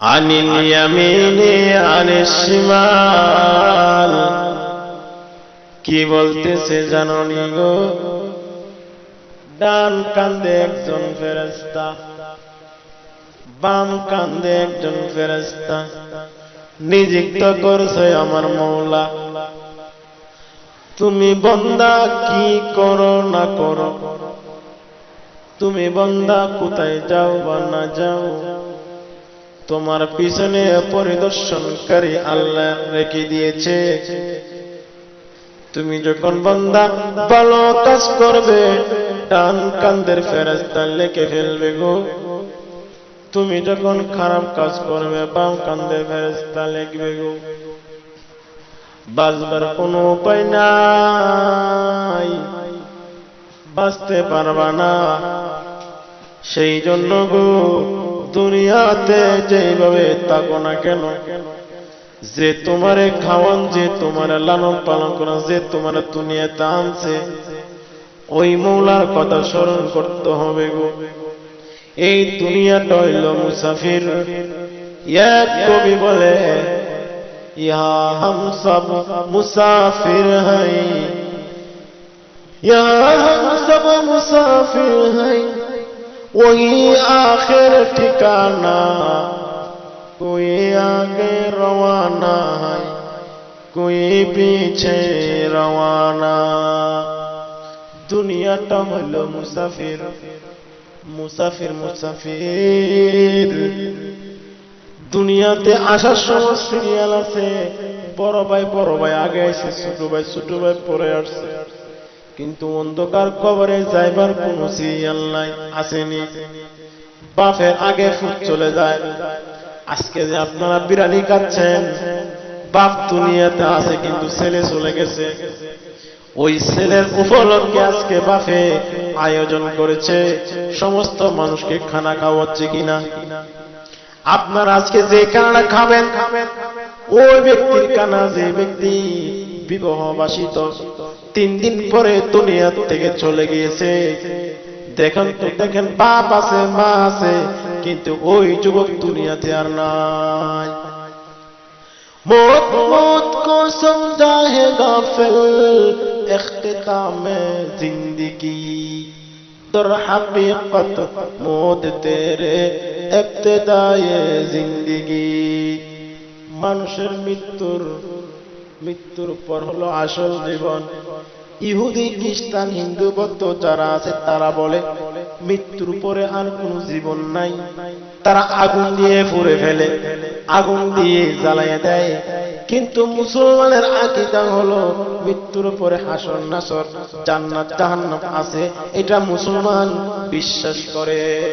عن اليمين عن الشمال কি বলতেছে জাননি গো ডান কান্দে একজন ফেরেস্তা বাম কান্দে একজন ফেরেস্তা নিযুক্ত করছে আমার মৌলা তুমি বন্দা কি করো না করো তুমি বন্দা কোথায় যাও বা না যাও তোমার পিছনে পরিদর্শনকারী আল্লাহ রেখে দিয়েছে। তুমি যখন বন্দা ভালো কাজ করবে, ডান কান্দের ফেরাস্তা লেখে ফেলবে গো। তুমি যখন খারাপ কাজ করবে, বাম কান্দের ফেরাস্তা লেখবে গো। বাঁচবার কোনো উপায় নাই, বাঁচতে পারবা না। সেই জন্য গো দুনিয়াতে যেভাবে থাকো না কেন, যে তোমারে খাওয়ান, যে তোমার লালন পালন করা যে তোমার দুনিয়াতে আনছে, ওই মৌলার কথা স্মরণ করতে হবে গো। এই দুনিয়াটা হইল মুসাফির। এক কবি বলে ইহা হাম সব মুসাফির হাই ইহা হাম সব মুসাফির হাই। ওই আখের ঠিকানা কুই আগে রওয়ানা কুই পিছে রওয়ানা। দুনিয়াটা হইল মুসাফির মুসাফির মুসাফির। দুনিয়াতে আসার সময় সিরিয়াল আছে, বড় ভাই বড় ভাই আগে আসে ছোট ভাই ছোট ভাই পরে আসছে। কিন্তু অন্ধকার কবরে যাইবার কোন সিরিয়াল নাই, আসেনি। বাপের আগে ফুট চলে যায়। আজকে যে আপনারা বিরানি খাচ্ছেন বাপ দুনিয়াতে আছে কিন্তু ছেলে চলে গেছে। ওই ছেলের উপলক্ষে আজকে বাপে আয়োজন করেছে, সমস্ত মানুষকে খানা খাওয়াচ্ছে কিনা। আপনার আজকে যে কানা খাবেন, ওই ব্যক্তির কানা যে ব্যক্তি বিবাহ বাসিত তিন দিন পরে দুনিয়া থেকে চলে গিয়েছে। দেখেন তো, দেখেন, বাপ আছে, মা আছে, কিন্তু ওই যুবক দুনিয়াতে আর নাই। মানুষের মৃত্যুর মৃত্যুর পর হলো আসল জীবন। ইহুদি, খ্রিস্টান, হিন্দু, বৌদ্ধ যারা আছে, তারা বলে, মৃত্যুর পরে আর কোন জীবন নাই। তারা আগুন দিয়ে পুড়ে ফেলে, আগুন দিয়ে জ্বালাইয়া দেয়। কিন্তু মুসলমানের আকিদা হলো, মৃত্যুর পরে হাসর নাসর, জান্নাত, জাহান্নাম আছে, এটা মুসলমান বিশ্বাস করে।